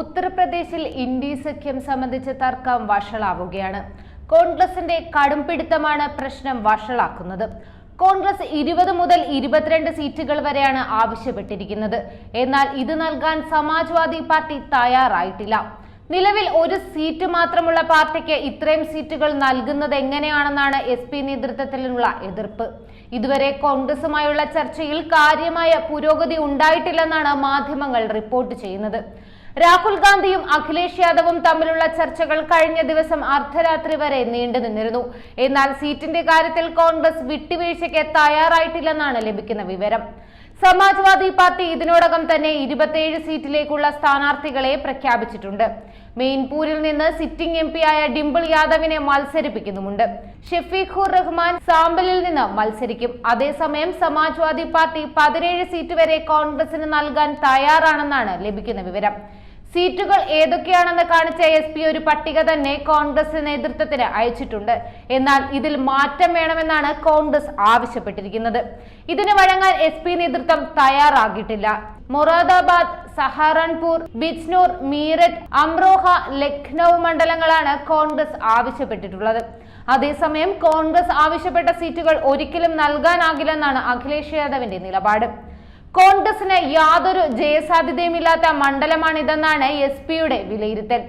ഉത്തർപ്രദേശിൽ ഇന്ത്യ സഖ്യം സംബന്ധിച്ച തർക്കം വഷളാവുകയാണ്. കോൺഗ്രസിന്റെ കടുംപിടുത്തമാണ് പ്രശ്നം വഷളാക്കുന്നത്. കോൺഗ്രസ് ഇരുപത് മുതൽ ഇരുപത്തിരണ്ട് സീറ്റുകൾ വരെയാണ് ആവശ്യപ്പെട്ടിരിക്കുന്നത്. എന്നാൽ ഇത് നൽകാൻ സമാജ്വാദി പാർട്ടി തയ്യാറായിട്ടില്ല. നിലവിൽ ഒരു സീറ്റ് മാത്രമുള്ള പാർട്ടിക്ക് ഇത്രയും സീറ്റുകൾ നൽകുന്നത് എങ്ങനെയാണെന്നാണ് എസ് പി നേതൃത്വത്തിലുള്ള എതിർപ്പ്. ഇതുവരെ കോൺഗ്രസുമായുള്ള ചർച്ചയിൽ കാര്യമായ പുരോഗതി ഉണ്ടായിട്ടില്ലെന്നാണ് മാധ്യമങ്ങൾ റിപ്പോർട്ട് ചെയ്യുന്നത്. രാഹുൽ ഗാന്ധിയും അഖിലേഷ് യാദവും തമ്മിലുള്ള ചർച്ചകൾ കഴിഞ്ഞ ദിവസം അർദ്ധരാത്രി വരെ നീണ്ടു നിന്നിരുന്നു. എന്നാൽ സീറ്റിന്റെ കാര്യത്തിൽ കോൺഗ്രസ് വിട്ടുവീഴ്ചയ്ക്ക് തയ്യാറായിട്ടില്ലെന്നാണ് ലഭിക്കുന്ന വിവരം. സമാജ്വാദി പാർട്ടി ഇതിനോടകം തന്നെ ഇരുപത്തിയേഴ് സീറ്റിലേക്കുള്ള സ്ഥാനാർത്ഥികളെ പ്രഖ്യാപിച്ചിട്ടുണ്ട്. മെയിൻപൂരിൽ നിന്ന് സിറ്റിംഗ് എം ആയ ഡിംപിൾ യാദവിനെ മത്സരിപ്പിക്കുന്നുമുണ്ട്. ഷെഫീഖുർ റഹ്മാൻ സാമ്പലിൽ നിന്ന് മത്സരിക്കും. അതേസമയം സമാജ്വാദി പാർട്ടി പതിനേഴ് സീറ്റ് വരെ കോൺഗ്രസിന് നൽകാൻ തയ്യാറാണെന്നാണ് ലഭിക്കുന്ന വിവരം. സീറ്റുകൾ ഏതൊക്കെയാണെന്ന് കാണിച്ച എസ് പി ഒരു പട്ടിക തന്നെ കോൺഗ്രസ് നേതൃത്വത്തിന് അയച്ചിട്ടുണ്ട്. എന്നാൽ ഇതിൽ മാറ്റം വേണമെന്നാണ് കോൺഗ്രസ് ആവശ്യപ്പെട്ടിരിക്കുന്നത്. ഇതിന് വഴങ്ങാൻ എസ് പി നേതൃത്വം തയ്യാറാകിയിട്ടില്ല മൊറാദാബാദ് സഹാറൺപൂർ ബിജ്നൂർ മീററ്റ് അംറോഹ ലക്നൌ മണ്ഡലങ്ങളാണ് കോൺഗ്രസ് ആവശ്യപ്പെട്ടിട്ടുള്ളത്. അതേസമയം കോൺഗ്രസ് ആവശ്യപ്പെട്ട സീറ്റുകൾ ഒരിക്കലും നൽകാനാകില്ലെന്നാണ് അഖിലേഷ് യാദവിന്റെ നിലപാട്. കോൺഗ്രസിന് യാതൊരു ജയസാധ്യതയുമില്ലാത്ത മണ്ഡലമാണിതെന്നാണ് എസ് പിയുടെ വിലയിരുത്തൽ.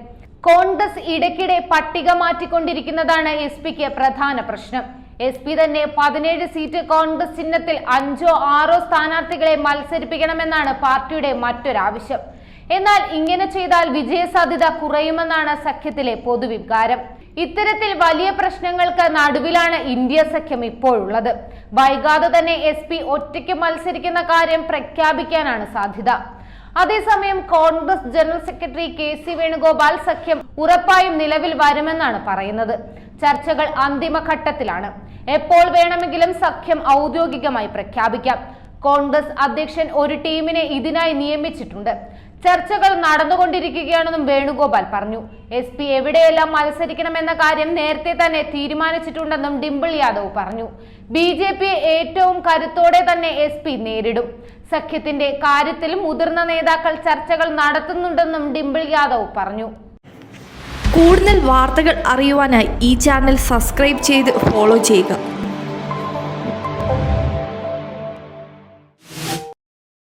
കോൺഗ്രസ് ഇടയ്ക്കിടെ പട്ടിക മാറ്റിക്കൊണ്ടിരിക്കുന്നതാണ് എസ് പിക്ക് പ്രധാന പ്രശ്നം. എസ് പി തന്നെ പതിനേഴ് സീറ്റ് കോൺഗ്രസ് ചിഹ്നത്തിൽ അഞ്ചോ ആറോ സ്ഥാനാർത്ഥികളെ മത്സരിപ്പിക്കണമെന്നാണ് പാർട്ടിയുടെ മറ്റൊരാവശ്യം. എന്നാൽ ഇങ്ങനെ ചെയ്താൽ വിജയസാധ്യത കുറയുമെന്നാണ് സഖ്യത്തിലെ പൊതുവികാരം. ഇത്തരത്തിൽ വലിയ പ്രശ്നങ്ങൾക്ക് നടുവിലാണ് ഇന്ത്യ സഖ്യം ഇപ്പോഴുള്ളത്. വൈകാതെ തന്നെ എസ് പി ഒറ്റയ്ക്ക് മത്സരിക്കുന്ന കാര്യം പ്രഖ്യാപിക്കാനാണ് സാധ്യത. അതേസമയം Congress general secretary K C Venugopal സഖ്യം ഉറപ്പായും നിലവിൽ വരുമെന്നാണ് പറയുന്നത്. ചർച്ചകൾ അന്തിമഘട്ടത്തിലാണ്. എപ്പോൾ വേണമെങ്കിലും സഖ്യം ഔദ്യോഗികമായി പ്രഖ്യാപിക്കാം. കോൺഗ്രസ് അധ്യക്ഷൻ ഒരു ടീമിനെ ഇതിനായി നിയമിച്ചിട്ടുണ്ട്. ചർച്ചകൾ നടന്നുകൊണ്ടിരിക്കുകയാണെന്നും വേണുഗോപാൽ പറഞ്ഞു. എസ് പി എവിടെയെല്ലാം മത്സരിക്കണമെന്ന കാര്യം നേരത്തെ തന്നെ തീരുമാനിച്ചിട്ടുണ്ടെന്നും ഡിംപിൾ യാദവ് പറഞ്ഞു. ബി ജെ പി ഏറ്റവും കരുത്തോടെ തന്നെ എസ് പി നേരിടും. സഖ്യത്തിന്റെ കാര്യത്തിൽ മുതിർന്ന നേതാക്കൾ ചർച്ചകൾ നടത്തുന്നുണ്ടെന്നും ഡിംപിൾ യാദവ് പറഞ്ഞു. കൂടുതൽ വാർത്തകൾ അറിയുവാനായി ഈ ചാനൽ സബ്സ്ക്രൈബ് ചെയ്ത് ഫോളോ ചെയ്യുക.